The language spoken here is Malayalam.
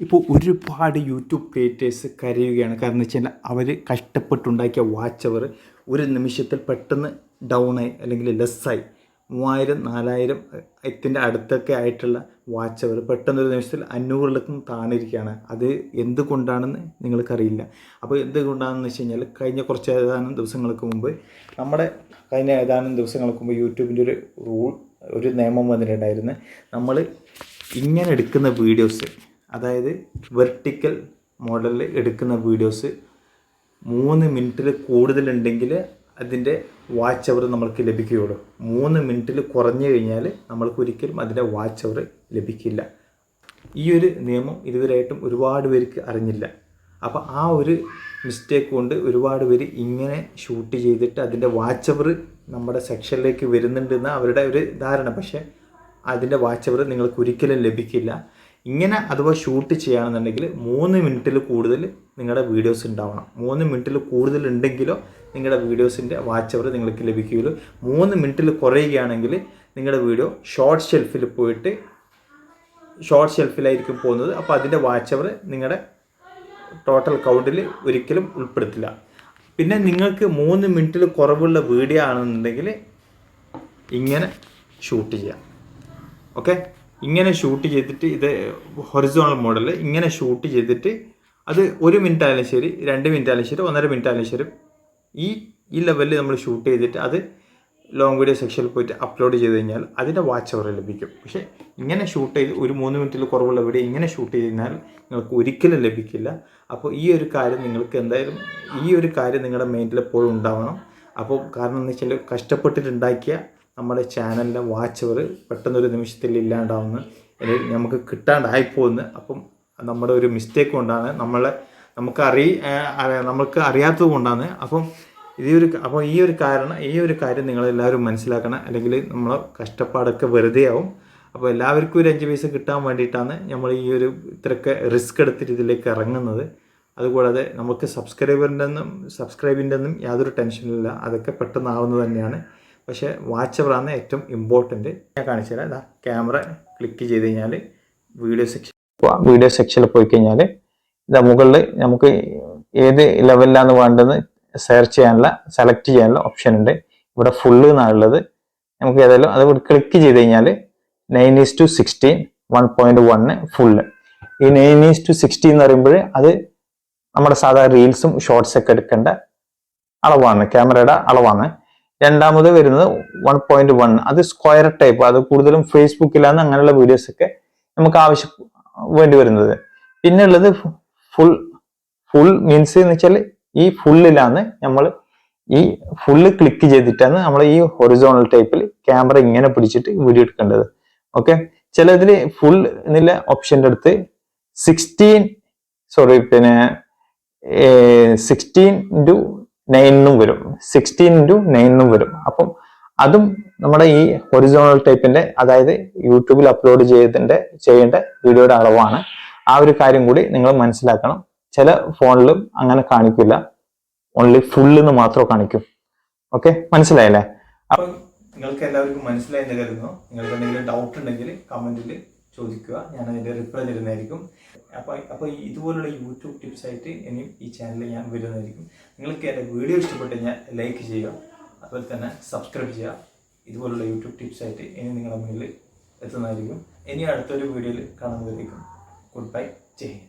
ഇപ്പോൾ ഒരുപാട് യൂട്യൂബ് ക്രിയേറ്റേഴ്സ് കരയുകയാണ്. കാരണം എന്ന് കഴിഞ്ഞാൽ അവർ കഷ്ടപ്പെട്ടുണ്ടാക്കിയ വാച്ച് അവർ ഒരു നിമിഷത്തിൽ പെട്ടെന്ന് ഡൗൺ ആയി അല്ലെങ്കിൽ ലെസ്സായി മൂവായിരം നാലായിരം എത്തിന്റെ അടുത്തൊക്കെ ആയിട്ടുള്ള വാച്ച് അവർ പെട്ടെന്ന് ഒരു നിമിഷത്തിൽ അഞ്ഞൂറിലേക്കും താണിരിക്കുകയാണ്. അത് എന്തുകൊണ്ടാണെന്ന് നിങ്ങൾക്കറിയില്ല. അപ്പോൾ എന്തുകൊണ്ടാണെന്ന് വെച്ച് കഴിഞ്ഞാൽ കഴിഞ്ഞ കുറച്ച് ഏതാനും ദിവസങ്ങൾക്ക് മുമ്പ് നമ്മുടെ കഴിഞ്ഞ ഏതാനും ദിവസങ്ങൾക്ക് മുമ്പ് യൂട്യൂബിന്റെ ഒരു റൂൾ ഒരു നിയമം വന്നിട്ടുണ്ടായിരുന്നു. നമ്മൾ ഇങ്ങനെ എടുക്കുന്ന വീഡിയോസ് അതായത് വെർട്ടിക്കൽ മോഡലിൽ എടുക്കുന്ന വീഡിയോസ് മൂന്ന് മിനിറ്റിൽ കൂടുതലുണ്ടെങ്കിൽ അതിന്റെ വാച്ച് അവർ നമ്മൾക്ക് ലഭിക്കുകയുള്ളൂ. മൂന്ന് മിനിറ്റിൽ കുറഞ്ഞു കഴിഞ്ഞാൽ നമ്മൾക്ക് ഒരിക്കലും അതിന്റെ വാച്ച് അവർ ലഭിക്കില്ല. ഈ ഒരു നിയമം ഇതുവരെയായിട്ടും ഒരുപാട് പേർക്ക് അറിഞ്ഞില്ല. അപ്പോൾ ആ ഒരു മിസ്റ്റേക്ക് കൊണ്ട് ഒരുപാട് പേര് ഇങ്ങനെ ഷൂട്ട് ചെയ്തിട്ട് അതിന്റെ വാച്ച് അവർ നമ്മുടെ സെക്ഷനിലേക്ക് വരുന്നുണ്ടെന്ന് അവരുടെ ഒരു ധാരണ. പക്ഷേ അതിന്റെ വാച്ച് അവർ നിങ്ങൾക്ക് ഒരിക്കലും ലഭിക്കില്ല. ഇങ്ങനെ അഥവാ ഷൂട്ട് ചെയ്യുകയാണെന്നുണ്ടെങ്കിൽ മൂന്ന് മിനിറ്റിൽ കൂടുതൽ നിങ്ങളുടെ വീഡിയോസ് ഉണ്ടാവണം. മൂന്ന് മിനിറ്റിൽ കൂടുതൽ ഉണ്ടെങ്കിലോ നിങ്ങളുടെ വീഡിയോസിന്റെ വാച്ച് അവർ നിങ്ങൾക്ക് ലഭിക്കുകയുള്ളൂ. മൂന്ന് മിനിറ്റിൽ കുറയുകയാണെങ്കിൽ നിങ്ങളുടെ വീഡിയോ ഷോർട്ട് ഷെൽഫിൽ പോയിട്ട് ഷോർട്ട് ഷെൽഫിലായിരിക്കും പോകുന്നത്. അപ്പോൾ അതിന്റെ വാച്ച് അവർ നിങ്ങളുടെ ടോട്ടൽ കൗണ്ടിൽ ഒരിക്കലും ഉൾപ്പെടുത്തില്ല. പിന്നെ നിങ്ങൾക്ക് മൂന്ന് മിനിറ്റിൽ കുറവുള്ള വീഡിയോ ആണെന്നുണ്ടെങ്കിൽ ഇങ്ങനെ ഷൂട്ട് ചെയ്യാം. ഓക്കെ ഇങ്ങനെ ഷൂട്ട് ചെയ്തിട്ട് ഇത് ഹൊറിസോണൽ മോഡൽ ഇങ്ങനെ ഷൂട്ട് ചെയ്തിട്ട് അത് ഒരു മിനിറ്റ് ആയാലും ശരി രണ്ട് മിനിറ്റ് ആയാലും ശരി ഒന്നര മിനിറ്റ് ആയാലും ശരി ഈ ഈ ലെവലിൽ നമ്മൾ ഷൂട്ട് ചെയ്തിട്ട് അത് ലോങ് വീഡിയോ സെക്ഷനിൽ പോയിട്ട് അപ്ലോഡ് ചെയ്ത് കഴിഞ്ഞാൽ അതിന്റെ വാച്ച് അവർ ലഭിക്കും. പക്ഷേ ഇങ്ങനെ ഷൂട്ട് ചെയ്ത് ഒരു മൂന്ന് മിനിറ്റിൽ കുറവുള്ള വീഡിയോ ഇങ്ങനെ ഷൂട്ട് ചെയ്ത് കഴിഞ്ഞാൽ നിങ്ങൾക്ക് ഒരിക്കലും ലഭിക്കില്ല. അപ്പോൾ ഈ ഒരു കാര്യം നിങ്ങൾക്ക് എന്തായാലും ഈ ഒരു കാര്യം നിങ്ങളുടെ മൈൻഡിൽ എപ്പോഴും ഉണ്ടാവണം. അപ്പോൾ കാരണം എന്ന് വെച്ചാൽ കഷ്ടപ്പെട്ടിട്ടുണ്ടാക്കിയ നമ്മുടെ ചാനലിന്റെ വാച്ചവർ പെട്ടെന്നൊരു നിമിഷത്തിൽ ഇല്ലാണ്ടാവുന്നു അല്ലെങ്കിൽ നമുക്ക് കിട്ടാണ്ടായിപ്പോകുന്നു അപ്പം നമ്മുടെ ഒരു മിസ്റ്റേക്ക് കൊണ്ടാണ് നമ്മളെ നമുക്ക് അറി നമുക്ക് അറിയാത്തത് കൊണ്ടാണ്. അപ്പം ഈ ഒരു അപ്പോൾ ഈ ഒരു കാരണം ഈ ഒരു കാര്യം നിങ്ങളെല്ലാവരും മനസ്സിലാക്കണം. അല്ലെങ്കിൽ നമ്മളെ കഷ്ടപ്പാടൊക്കെ വെറുതെ ആവും. അപ്പോൾ എല്ലാവർക്കും ഒരു അഞ്ച് പൈസ കിട്ടാൻ വേണ്ടിയിട്ടാണ് നമ്മൾ ഈ ഒരു ഇത്രയൊക്കെ റിസ്ക് എടുത്തിട്ട് ഇതിലേക്ക് ഇറങ്ങുന്നത്. അതുകൂടാതെ നമുക്ക് സബ്സ്ക്രൈബറിന്റെ ഒന്നും സബ്സ്ക്രൈബിന്റെ ഒന്നും യാതൊരു ടെൻഷനില്ല അതൊക്കെ പെട്ടെന്നാവുന്നത് തന്നെയാണ്. പക്ഷേ വാച്ച് അവറാണ് ഏറ്റവും ഇമ്പോർട്ടന്റ് ഞാൻ കാണിച്ചു തരാം. ഇതാ ക്യാമറ ക്ലിക്ക് ചെയ്ത് കഴിഞ്ഞാൽ വീഡിയോ സെക്ഷൻ വീഡിയോ സെക്ഷനിൽ പോയി കഴിഞ്ഞാൽ ഇതാ മുകളിൽ നമുക്ക് ഏത് ലെവലിലാണ് വേണ്ടത് സെർച്ച് ചെയ്യാനുള്ള സെലക്ട് ചെയ്യാനുള്ള ഓപ്ഷൻ ഉണ്ട്. ഇവിടെ ഫുള്ള് എന്നാണുള്ളത് നമുക്ക് ഏതായാലും അത് ക്ലിക്ക് ചെയ്ത് കഴിഞ്ഞാൽ nine is to sixteen one point one full ഈ നയൻ ഈസ് ടു സിക്സ്റ്റീൻ എന്ന് പറയുമ്പോൾ അത് നമ്മുടെ സാധാരണ റീൽസും ഷോർട്സ് ഒക്കെ എടുക്കേണ്ട അളവാണ് ക്യാമറയുടെ അളവാണ്. രണ്ടാമത് വരുന്നത് വൺ പോയിന്റ് വൺ അത് സ്ക്വയർ ടൈപ്പ് അത് കൂടുതലും ഫേസ്ബുക്കിലാണ് അങ്ങനെയുള്ള വീഡിയോസ് ഒക്കെ നമുക്ക് ആവശ്യം വേണ്ടി വരുന്നത്. പിന്നെ ഉള്ളത് ഫുൾ ഫുൾ മീൻസ് എന്ന് വെച്ചാൽ ഈ ഫുള്ളിലാണ് നമ്മൾ ഈ ഫുള്ള് ക്ലിക്ക് ചെയ്തിട്ടാണ് നമ്മൾ ഈ ഹൊറിസോണൽ ടൈപ്പിൽ ക്യാമറ ഇങ്ങനെ പിടിച്ചിട്ട് വീഡിയോ എടുക്കേണ്ടത്. ഓക്കെ ചിലതിൽ ഫുൾ എന്നുള്ള ഓപ്ഷന്റെ അടുത്ത് സിക്സ്റ്റീൻ സോറി പിന്നെ സിക്സ്റ്റീൻ ഇന്റു നയനും വരും. സിക്സ്റ്റീൻ ഇന്റു നയനും വരും. അപ്പം അതും നമ്മുടെ ഈ ഒറിജിനൽ ടൈപ്പിന്റെ അതായത് യൂട്യൂബിൽ അപ്ലോഡ് ചെയ്തതിന്റെ ചെയ്യേണ്ട വീഡിയോയുടെ അളവാണ്. ആ ഒരു കാര്യം കൂടി നിങ്ങൾ മനസ്സിലാക്കണം. ചില ഫോണിലും അങ്ങനെ കാണിക്കില്ല. ഓൺലി ഫുള്ളിന്ന് മാത്രമേ കാണിക്കൂ. ഓക്കെ മനസ്സിലായല്ലേ? അപ്പം നിങ്ങൾക്ക് എല്ലാവർക്കും മനസ്സിലായി എന്ന് കരുതുന്നു. നിങ്ങൾക്ക് എന്തെങ്കിലും ഡൗട്ട് ഉണ്ടെങ്കിൽ കമന്റിൽ ചോദിക്കുക. ഞാൻ അതിന്റെ റിപ്ലൈ തരുന്നതായിരിക്കും. അപ്പോൾ അപ്പോൾ ഇതുപോലുള്ള യൂട്യൂബ് ടിപ്സ് ആയിട്ട് ഇനിയും ഈ ചാനലിൽ ഞാൻ വരുന്നതായിരിക്കും. നിങ്ങൾക്ക് എന്റെ വീഡിയോ ഇഷ്ടപ്പെട്ട് ഞാൻ ലൈക്ക് ചെയ്യുക. അതുപോലെ തന്നെ സബ്സ്ക്രൈബ് ചെയ്യുക. ഇതുപോലുള്ള യൂട്യൂബ് ടിപ്സ് ആയിട്ട് ഇനി നിങ്ങളുടെ മുന്നിൽ എത്തുന്നതായിരിക്കും. ഇനി അടുത്തൊരു വീഡിയോയിൽ കാണുന്നതായിരിക്കും ഗുഡ് ബൈ ജയ്